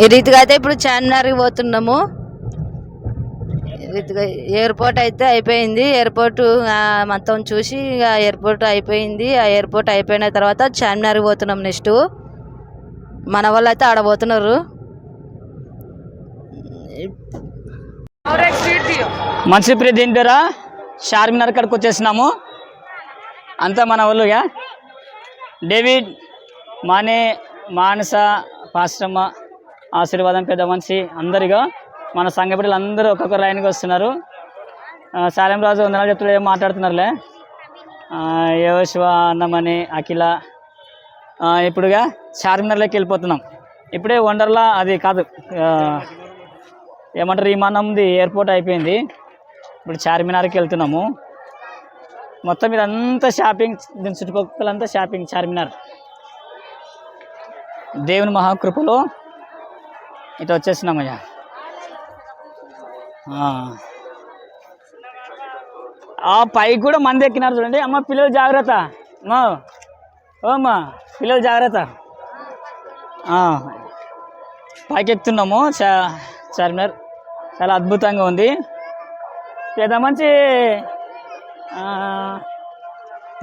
ఈ రీతిగా అయితే ఇప్పుడు చార్మినార్కి పోతున్నాము. రీతిగా ఎయిర్పోర్ట్ అయితే అయిపోయింది. ఎయిర్పోర్ట్ మొత్తం చూసి ఇక ఎయిర్పోర్ట్ అయిపోయింది. ఆ ఎయిర్పోర్ట్ అయిపోయిన తర్వాత చార్మినార్కి పోతున్నాం నెక్స్ట్. మన వాళ్ళు అయితే ఆడ పోతున్నారు. మంచి ప్రియ దీని పేరా చార్మినార్ కాడికి వచ్చేసినాము. అంతా మన వాళ్ళుగా డేవిడ్ మానే మానస పాశ్రమ ఆశీర్వాదం పెద్ద మనిషి అందరిగా మన సంఘ బిడ్డలు అందరూ ఒక్కొక్క లైన్కి వస్తున్నారు. శాలం రాజు వందనాలు చెప్తున్నారు ఏం మాట్లాడుతున్నారులే? యోశివ అన్నమని అఖిల. ఇప్పుడుగా చార్మినార్లోకి వెళ్ళిపోతున్నాం. ఇప్పుడే వండర్లా అది కాదు. ఏమంటారు విమానంది ఎయిర్పోర్ట్ అయిపోయింది. ఇప్పుడు చార్మినార్కి వెళ్తున్నాము. మొత్తం ఇదంతా షాపింగ్ దీని చుట్టుపక్కలంతా షాపింగ్ చార్మినార్. దేవుని మహాకృపలో ఇటు వచ్చేసినామయ్యా ఆ. పైకి కూడా మంది ఎక్కినారు చూడండి. అమ్మ పిల్లలు జాగ్రత్త. అమ్మా. ఓ అమ్మా పిల్లలు జాగ్రత్త. పైకి ఎక్కుతున్నాము. చా చార్మినార్ చాలా అద్భుతంగా ఉంది. పెద్ద మంచి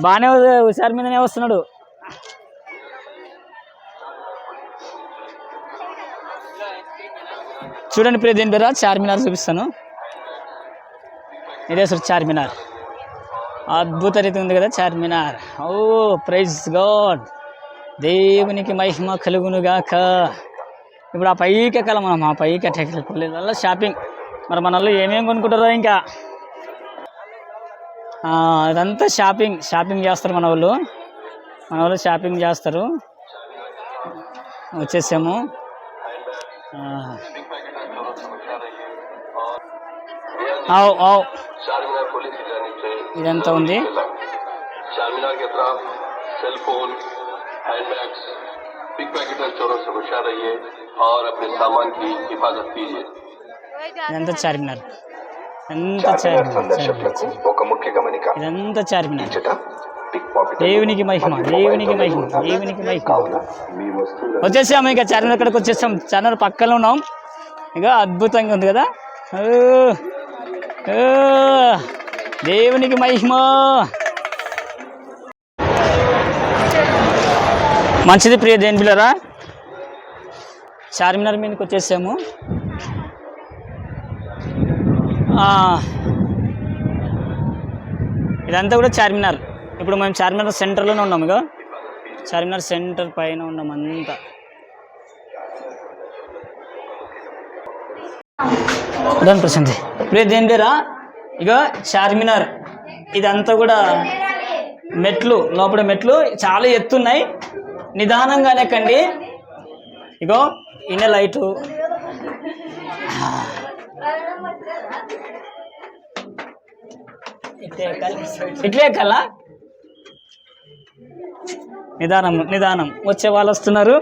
బాగానే హు- హుషారు మీదనే వస్తున్నాడు. చూడండి ప్రియ దీని పేరు చార్మినార్ చూపిస్తాను. ఇదే సార్ చార్మినార్ అద్భుత రీతి ఉంది కదా చార్మినార్ ఓ ప్రైజ్ గాడ్. దేవునికి మహిమ కలుగునుగాక. ఇప్పుడు ఆ పైకి ఎక్కాలి మనం ఆ పైకి ఎట్లా షాపింగ్. మరి మన వాళ్ళు ఏమేమి కొనుక్కుంటారో ఇంకా. అదంతా షాపింగ్ షాపింగ్ చేస్తారు మన వాళ్ళు. మన వాళ్ళు షాపింగ్ చేస్తారు. వచ్చేసాము. ఆ. ఆవ్ ఆవ్ चारमीनार पुलिस की जानी से ఇదంతా ఉంది चारमीनार के खिलाफ cell phone handbags pickpocketer चोरों से होशियार रहिए और अपने सामान की हिफाजत कीजिए ఇదంతా చార్మినార్ ఎంత చార్మినార్ చార్మినార్. సందర్శకులకు ఒక ముఖ్య గమనిక ఇదంతా చార్మినార్ ఇచ్చట పిక్ పాకెట్ దేవునికి మహిమ దేవునికి మహిమ దేవునికి మహిమ. వచ్చేసాము ఇక చార్మినార్ అక్కడికి వచ్చేసాం. చార్మినార్ పక్కన ఉన్నాం. ఇక అద్భుతంగా ఉంది కదా? దేవునికి మహిమ. మంచిది ప్రియ దేని పిల్లరా చార్మినార్ మీదకి వచ్చేసాము. ఇదంతా కూడా చార్మినార్. ఇప్పుడు మేము చార్మినార్ సెంటర్లోనే ఉన్నాం ఇక చార్మినార్ సెంటర్ పైన ఉన్నాం అంతా. దాని ప్రశాంతి. ఇప్పుడు దేని పేరా? ఇక చార్మినార్. ఇదంతా కూడా మెట్లు లోపల మెట్లు చాలా ఎత్తున్నాయి. నిదానంగానే ఎక్కండి ఇగో ఇన్న లైటు. ఇట్లే ఎక్కాలా? నిదానం నిదానం. వచ్చే వాళ్ళు వస్తున్నారు.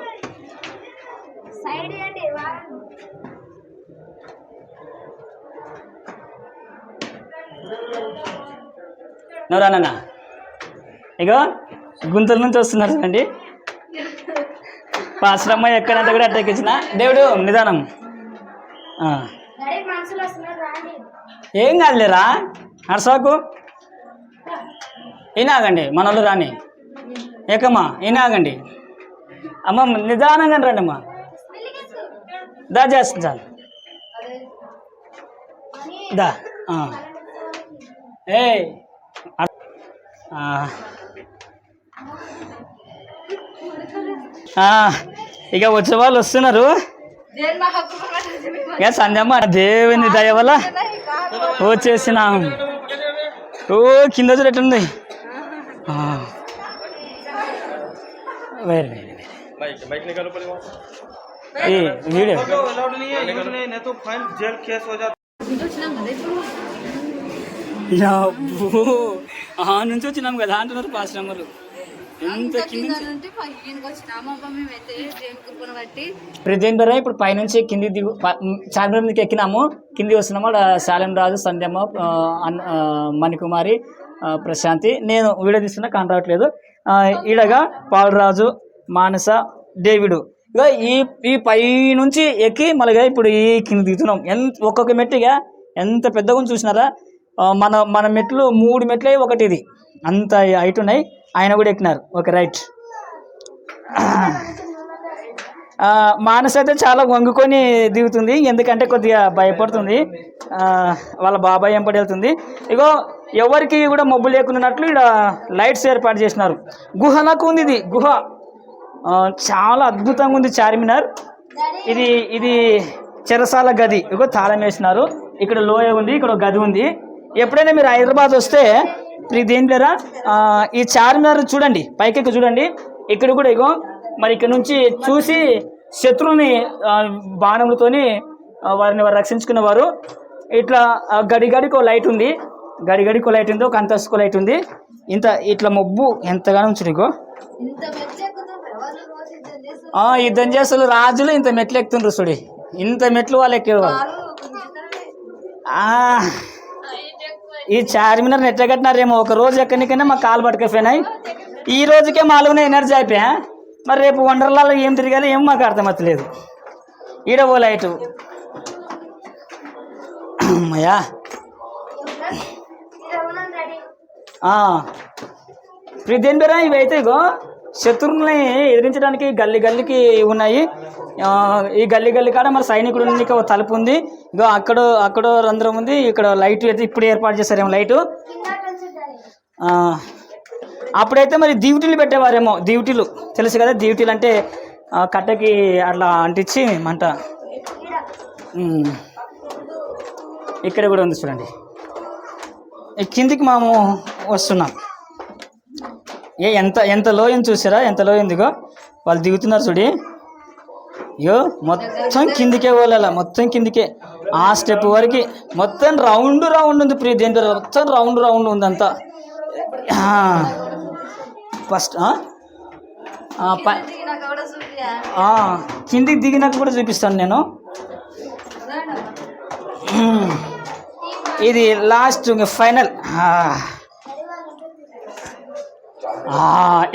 నవరానన్నా ఇగో గుంతల నుంచి వస్తున్నారు అండి పాశ్రమ ఎక్కడంతా కూడా అట్టెక్కించిన దేవుడు నిదానం. ఏం కాదులేరా? అరసాకు ఈనాగండి మన వాళ్ళు రాని. ఏకమ్మా ఈనాగండి అమ్మ నిదానంగా రండి అమ్మా దా చేస్తుంది చాలు. దా ఏ ఇక వచ్చే వాళ్ళు వస్తున్నారు. ఇక సంధ్యమ్మ దేవుని దయ వల్ల వచ్చేసినాం. ఓ కింద చూడు ఎట్లుంది. ఆ. వేరే వేరే వేరే. ఈ వీడియో. ఆ నుంచి వచ్చినాం కదా అంటున్నారు పాస్ నెంబర్లు ఎంత కింద ప్రజెంట్ ధర ఇప్పుడు పైనుంచి కింది దిగు చార్మినార్ మీదకి ఎక్కినాము. కింది వస్తున్నాము శాలం రాజు సంధ్యమ్మ మణికుమారి. ప్రశాంతి. నేను వీడియో తీస్తున్నా కాని రావట్లేదు ఈడగా పాలరాజు మానస డేవిడు. ఇక ఈ ఈ పై నుంచి ఎక్కి మళ్ళీ ఇప్పుడు ఈ కింద దిగుతున్నాం. ఎంత ఒక్కొక్క మెట్టుగా ఎంత పెద్దగా చూసినారా? మన మన మెట్లు మూడు మెట్లే ఒకటి ఇది అంత హైట్ ఉన్నాయి. ఆయన కూడా ఎక్కినారు. Okay right. మానస అయితే చాలా వంగుకొని దిగుతుంది ఎందుకంటే కొద్దిగా భయపడుతుంది. వాళ్ళ బాబాయ్ ఎంపడి వెళ్తుంది. ఇగో ఎవరికి కూడా మబ్బు లేకున్నట్లు ఇక్కడ లైట్స్ ఏర్పాటు చేసినారు. గుహలకు ఉంది ఇది గుహ. చాలా అద్భుతంగా ఉంది చార్మినార్. ఇది ఇది చెరసాల గది. ఇగో తాళం వేసినారు. ఇక్కడ లోయ ఉంది ఇక్కడ ఒక గది ఉంది. ఎప్పుడైనా మీరు హైదరాబాద్ వస్తే ఇప్పుడు ఇది ఏం లేరా ఈ చార్మినార్ చూడండి పైకెక్కి చూడండి. ఇక్కడ కూడా ఇగో మరి ఇక్కడ నుంచి చూసి శత్రువుని బాణములతోని వారిని వారు రక్షించుకునేవారు ఇట్లా ఆ, గడి గడికి ఒక లైట్ ఉంది. గడి గడికి ఒక లైట్ ఉంది ఒక అంతస్తుకు లైట్ ఉంది. ఇంత ఇట్లా మబ్బు ఎంతగానో ఇగో. ఆ, యుద్ధం చేస్తారు రాజులు ఇంత మెట్లు ఎక్కుతుండ్రు చూడి. ఇంత మెట్లు వాళ్ళు ఎక్కేవారు ఆ, ఈ చార్మినార్ ఎట్లా కట్టినారేమో ఒక రోజు ఎక్కడికైనా మా కాలు పట్టుకపోయినాయి. ఈ రోజుకే మాలుగునే ఎనర్జీ అయిపోయా? మరి రేపు వండర్లాలో ఏం తిరగాలి ఏం మాకు అర్థమవుతలేదు. ఈడ ఓ లైటు. అమ్మయ్యా. ఆ. దేని పేరా ఇవి అయితే ఇగో శత్రువుల్ని ఎదిరించడానికి గల్లి గల్లికి ఉన్నాయి. ఈ గల్లి గల్లి కాడ మరి సైనికుడు ఒక తలుపు ఉంది. ఇగో అక్కడ అక్కడ రంధ్రం ఉంది. ఇక్కడ లైట్ అయితే ఇప్పుడు ఏర్పాటు చేశారేమో లైటు. ఆ, అప్పుడైతే మరి దీవిటీలు పెట్టేవారేమో దీవిటీలు. తెలుసు కదా దీవిటీలు అంటే కట్టకి అట్లా అంటించి మంట. ఇక్కడ కూడా ఉంది చూడండి. కిందికి మేము వస్తున్నాం. ఏ ఎంత ఎంత లోయని చూసారా? ఎంత లోయందిగో వాళ్ళు దిగుతున్నారు చూడి. అయ్యో మొత్తం కిందికే పోలేలా మొత్తం కిందికే. ఆ స్టెప్ వరకు మొత్తం రౌండ్ రౌండ్ ఉంది ప్రీ దేంట్లో మొత్తం రౌండ్ రౌండ్ ఉంది అంతా ఫస్ట్ కిందికి దిగినాక కూడా చూపిస్తాను నేను. ఇది లాస్ట్ ఫైనల్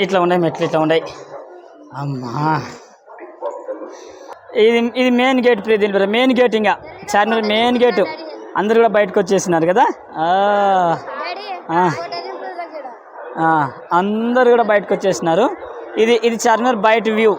ఇట్లా ఉన్నాయి మెట్లు ఇట్లా ఉన్నాయి. అమ్మా. ఇది ఇది మెయిన్ గేట్ ప్రీ దీని పేరు. మెయిన్ గేట్ ఇంకా. చార్మినార్ మెయిన్ గేట్ అందరు కూడా బయటకు వచ్చేసినారు కదా? అందరు కూడా బయటకు వచ్చేసినారు. ఇది ఇది చార్మినార్ బయట వ్యూ.